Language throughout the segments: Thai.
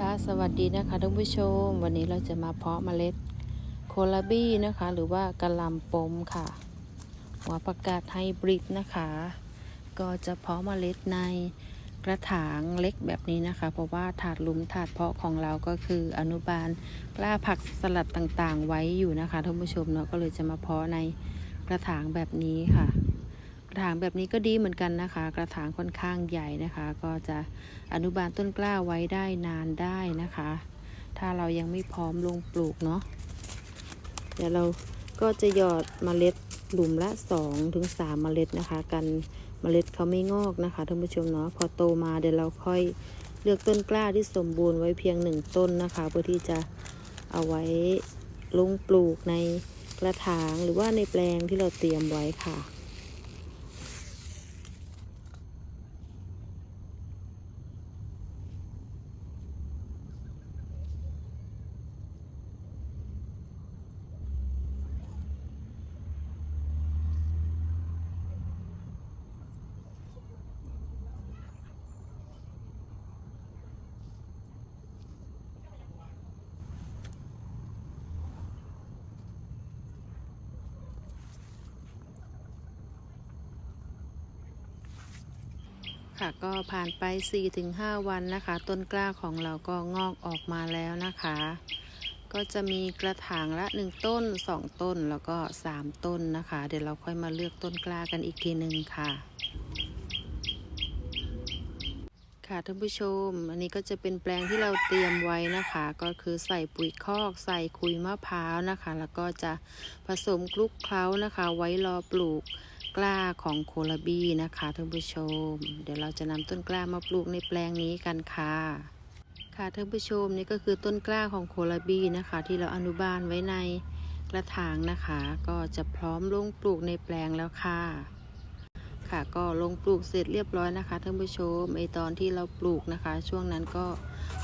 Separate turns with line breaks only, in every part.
ค่ะสวัสดีนะคะท่านผู้ชม วันนี้เราจะมาเพาะเมล็ดโคลาบี้นะคะ หรือว่ากะหล่ำปมค่ะ หัวประกาศไฮบริดนะคะ ก็จะเพาะเมล็ดในกระถางเล็กแบบนี้นะคะ เพราะว่าถาดลุมถาดเพาะของเราก็คืออนุบาลกล้าผักสลัดต่างๆ ไว้อยู่นะคะท่านผู้ชมเนาะก็เลยจะมาเพาะในกระถางแบบนี้ค่ะ ระถางแบบนี้ก็ดีเหมือนกันนะคะ กระถางค่อนข้างใหญ่นะคะ ก็จะอนุบาลต้นกล้าไว้ได้นานได้นะคะ ถ้าเรายังไม่พร้อมลงปลูกเนาะเดี๋ยวเราก็จะหยอดเมล็ดหลุมละ2ถึง3เมล็ดนะคะ กันเมล็ดเขาไม่งอกนะคะท่านผู้ชมเนาะพอโตมาเดี๋ยวเราค่อยเลือกต้นกล้าที่สมบูรณ์ไว้เพียงหนึ่งต้นนะคะ เพื่อที่จะเอาไว้ลงปลูกในกระถางหรือว่าในแปลงที่เราเตรียมไว้ค่ะ ค่ะก็ผ่านไป 4-5 วันนะคะ ต้นกล้าของเราก็งอกออกมาแล้วนะคะ ก็จะมีกระถางละ 1 ต้น 2 ต้นแล้วก็ 3 ต้นนะคะ เดี๋ยวเราค่อยมาเลือกต้นกล้ากันอีกทีหนึ่งค่ะ ค่ะท่านผู้ชม อันนี้ก็จะเป็นแปลงที่เราเตรียมไว้นะคะ ก็คือใส่ปุ๋ยคอก ใส่คุยมะพร้าวนะคะ แล้วก็จะผสมคลุกเคล้านะคะ ไว้รอปลูก กล้าของโคลาบี้นะคะท่านผู้ชม เดี๋ยวเราจะนำต้นกล้ามาปลูกในแปลงนี้กันค่ะค่ะท่านผู้ชมนี่ก็คือต้นกล้าของโคลาบี้นะคะ ที่เราอนุบาลไว้ในกระถางนะคะ ก็จะพร้อมลงปลูกในแปลงแล้วค่ะ ค่ะก็ลงปลูกเสร็จเรียบร้อยนะคะท่านผู้ชมไอตอนที่เราปลูกนะคะ ช่วงนั้นก็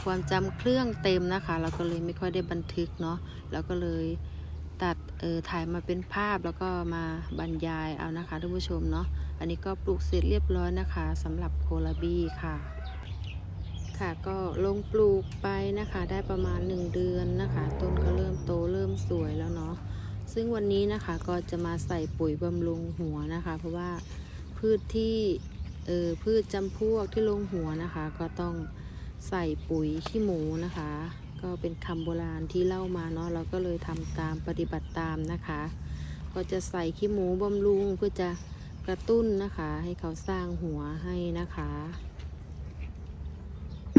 ความจำเครื่องเต็มนะคะ เราก็เลยไม่ค่อยได้บันทึกเนาะเราก็เลย ตัดเออถ่ายมาเป็นภาพแล้วก็มาบรรยายเอานะคะท่านผู้ชมเนาะอันนี้ก็ปลูกเสร็จเรียบร้อยนะคะสำหรับโคลาบี้ค่ะ ค่ะก็ลงปลูกไปนะคะได้ประมาณ 1 เดือนนะคะ ต้นก็เริ่มโตเริ่มสวยแล้วเนาะซึ่งวันนี้นะคะก็จะมาใส่ปุ๋ยบำรุงหัวนะคะ เพราะว่าพืชที่เออพืชจำพวกที่ลงหัวนะคะ ก็ต้องใส่ปุ๋ยขี้หมูนะคะ ก็เป็นคำโบราณที่เล่ามาเนาะเราก็เลยทำตามปฏิบัติตามนะคะ ก็จะใส่ขี้หมูบำรุงเพื่อจะกระตุ้นนะคะ ให้เขาสร้างหัวให้นะคะ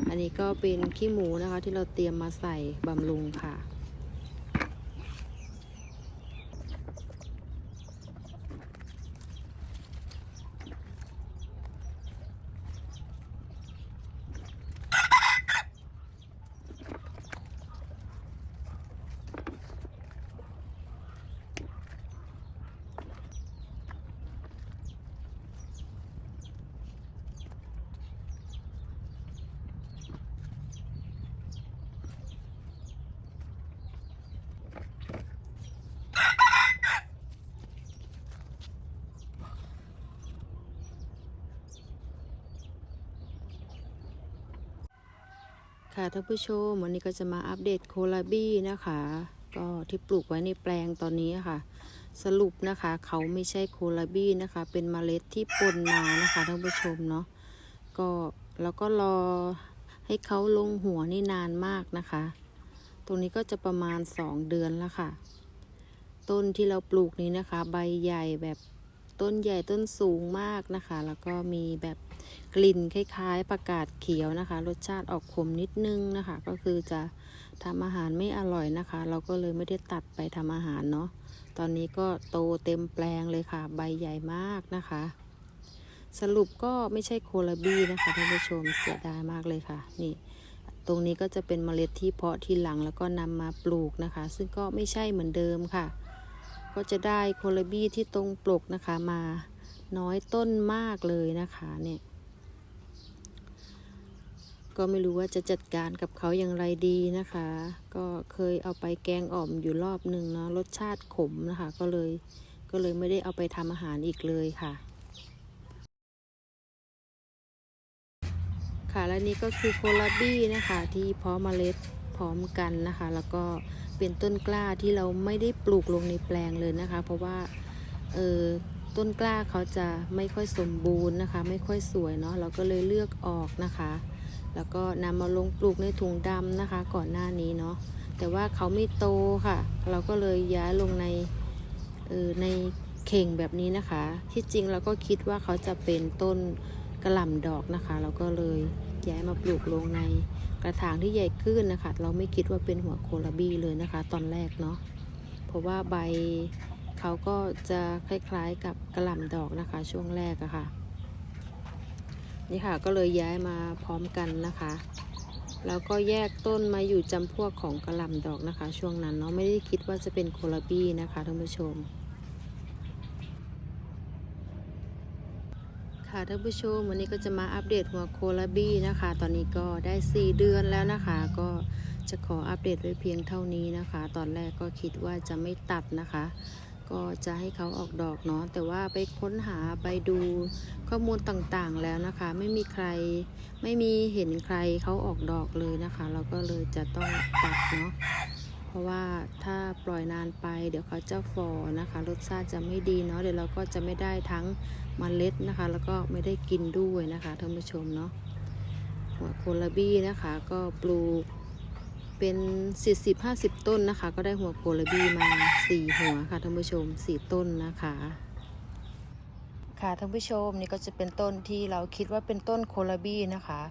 อันนี้ก็เป็นขี้หมูนะคะที่เราเตรียมมาใส่บำรุงค่ะ ค่ะท่านผู้ชมวันนี้ก็จะมาอัปเดตโคลาบี้นะคะ ก็ที่ปลูกไว้ในแปลงตอนนี้ค่ะ สรุปนะคะเขาไม่ใช่โคลาบี้นะคะ เป็นเมล็ดที่ปนมานะคะท่านผู้ชมเนาะก็แล้วก็รอให้เขาลงหัวนี่นานมากนะคะ ตรงนี้ก็จะประมาณ 2 เดือนแล้วค่ะ ต้นที่เราปลูกนี้นะคะ ใบใหญ่แบบต้นใหญ่ต้นสูงมากนะคะ แล้วก็มีแบบ กลิ่นคล้าย ๆ ประกาศเขียวนะคะ รสชาติออกขมนิดนึงนะคะ ก็คือจะทำอาหารไม่อร่อยนะคะ เราก็เลยไม่ได้ตัดไปทำอาหารเนาะตอนนี้ก็โตเต็มแปลงเลยค่ะ ใบใหญ่มากนะคะ สรุปก็ไม่ใช่โคลาบี้นะคะท่านผู้ชมเสียดายมากเลยค่ะ นี่ ตรงนี้ก็จะเป็นเมล็ดที่เพาะทีหลังแล้วก็นำมาปลูกนะคะ ซึ่งก็ไม่ใช่เหมือนเดิมค่ะ ก็จะได้โคลาบี้ที่ตรงปลกนะคะมาน้อยต้นมากเลยนะคะเนี่ย ก็ไม่รู้ว่าจะจัดการกับเขาอย่างไรดีนะคะ ก็เคยเอาไปแกงอ่อมอยู่รอบหนึ่งเนาะรสชาติขมนะคะ ก็เลยก็เลยไม่ได้เอาไปทำอาหารอีกเลยค่ะ ค่ะและนี่ก็คือโคลาบี้นะคะที่เพาะเมล็ดพร้อมกันนะคะ แล้วก็เป็นต้นกล้าที่เราไม่ได้ปลูกลงในแปลงเลยนะคะ เพราะว่าเออต้นกล้าเขาจะไม่ค่อยสมบูรณ์นะคะ ไม่ค่อยสวยเนาะเราก็เลยเลือกออกนะคะ แล้วก็นำมาลงปลูกในถุงดำนะคะ ก่อนหน้านี้เนาะแต่ว่าเขาไม่โตค่ะ เราก็เลยย้ายลงในเออในเข่งแบบนี้นะคะ ที่จริงเราก็คิดว่าเขาจะเป็นต้นกระหล่ำดอกนะคะ เราก็เลยย้ายมาปลูกลงในกระถางที่ใหญ่ขึ้นนะคะ เราไม่คิดว่าเป็นหัวโคลาบี้เลยนะคะ ตอนแรกเนาะเพราะว่าใบเขาก็จะคล้ายๆกับกระหล่ำดอกนะคะ ช่วงแรกอะค่ะ นี่ค่ะก็เลยย้ายมาพร้อมกันนะคะ แล้วก็แยกต้นมาอยู่จำพวกของกระหล่ำดอกนะคะ ช่วงนั้นเนาะไม่ได้คิดว่าจะเป็นโคลาบี้นะคะท่านผู้ชม ค่ะท่านผู้ชมวันนี้ก็จะมาอัปเดตหัวโคลาบี้นะคะ ตอนนี้ก็ได้ 4 เดือนแล้วนะคะ ก็จะขออัปเดตไว้เพียงเท่านี้นะคะ ตอนแรกก็คิดว่าจะไม่ตัดนะคะ ก็จะให้เขาออกดอกเนาะแต่ว่าไปค้นหาไปดูข้อมูลต่างๆแล้วนะคะ ไม่มีใครไม่มีเห็นใครเขาออกดอกเลยนะคะ เราก็เลยจะต้องตัดเนาะเพราะว่าถ้าปล่อยนานไป เดี๋ยวเขาจะฝ่อนะคะ รสชาติจะไม่ดีเนาะเดี๋ยวเราก็จะไม่ได้ทั้งมเมล็ดนะคะ แล้วก็ไม่ได้กินด้วยนะคะท่านผู้ชมเนาะหัวโคลาบี้นะคะ ก็ปลูก เป็น40-50ต้นนะคะ ก็ได้หัวโคลาบีมา4หัวค่ะท่านผู้ชม4ต้นนะคะค่ะท่านผู้ชมนี่ก็จะเป็นต้นที่เราคิดว่าเป็นต้นโคลาบี้นะคะ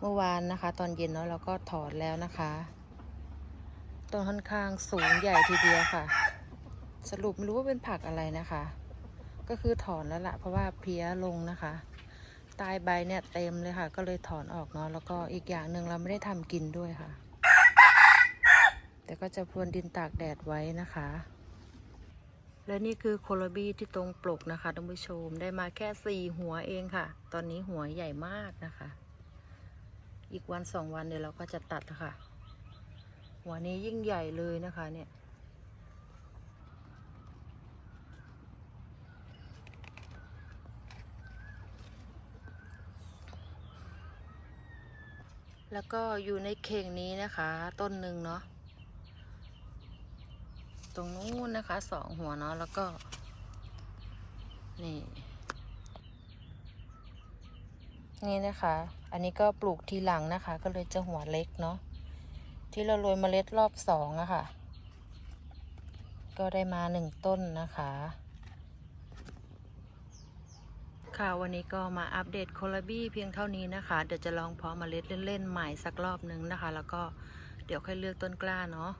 เมื่อวานนะคะ ตอนเย็นเนาะเราก็ถอนแล้วนะคะ ต้นค่อนข้างสูงใหญ่ทีเดียวค่ะ สรุปไม่รู้ว่าเป็นผักอะไรนะคะ ก็คือถอนแล้วละเพราะว่าเพี้ยลงนะคะใตายใบเนี่ยเต็มเลยค่ะ ก็เลยถอนออกเนาะแล้วก็อีกอย่างหนึ่งเราไม่ได้ทำกินด้วยค่ะ แต่ก็จะพรวนดินตากแดดไว้นะคะ และนี่คือโคลบี้ที่ตรงปลกนะคะท่านผู้ชมได้มาแค่สี่หัวเองค่ะ ตอนนี้หัวใหญ่มากนะคะ อีกวันสองวันเดี๋ยวเราก็จะตัดค่ะ หัวนี้ยิ่งใหญ่เลยนะคะเนี่ยแล้วก็อยู่ในเข่งนี้นะคะ ต้นหนึ่งเนาะ ตรงนู้นนะคะสองหัวเนาะแล้วก็ นี่ นี่นะคะ อันนี้ก็ปลูกทีหลังนะคะ ก็เลยจะหัวเล็กเนาะที่เราโรยเมล็ดรอบสองอะค่ะ ก็ได้มาหนึ่งต้นนะคะ ค่ะวันนี้ก็มาอัปเดตโคลาบี้เพียงเท่านี้นะคะ เดี๋ยวจะลองเพาะเมล็ดเล่นๆใหม่สักรอบนึงนะคะ แล้วก็เดี๋ยวค่อยเลือกต้นกล้าเนาะ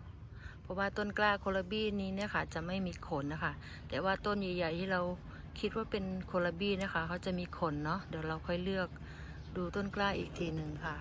เพราะว่าต้นกล้าโคลบี้นี้เนี่ยค่ะจะไม่มีขนนะคะ แต่ว่าต้นใหญ่ๆที่เราคิดว่าเป็นโคลบี้นะคะเขาจะมีขนเนาะเดี๋ยวเราค่อยเลือกดูต้นกล้าอีกทีหนึ่งค่ะ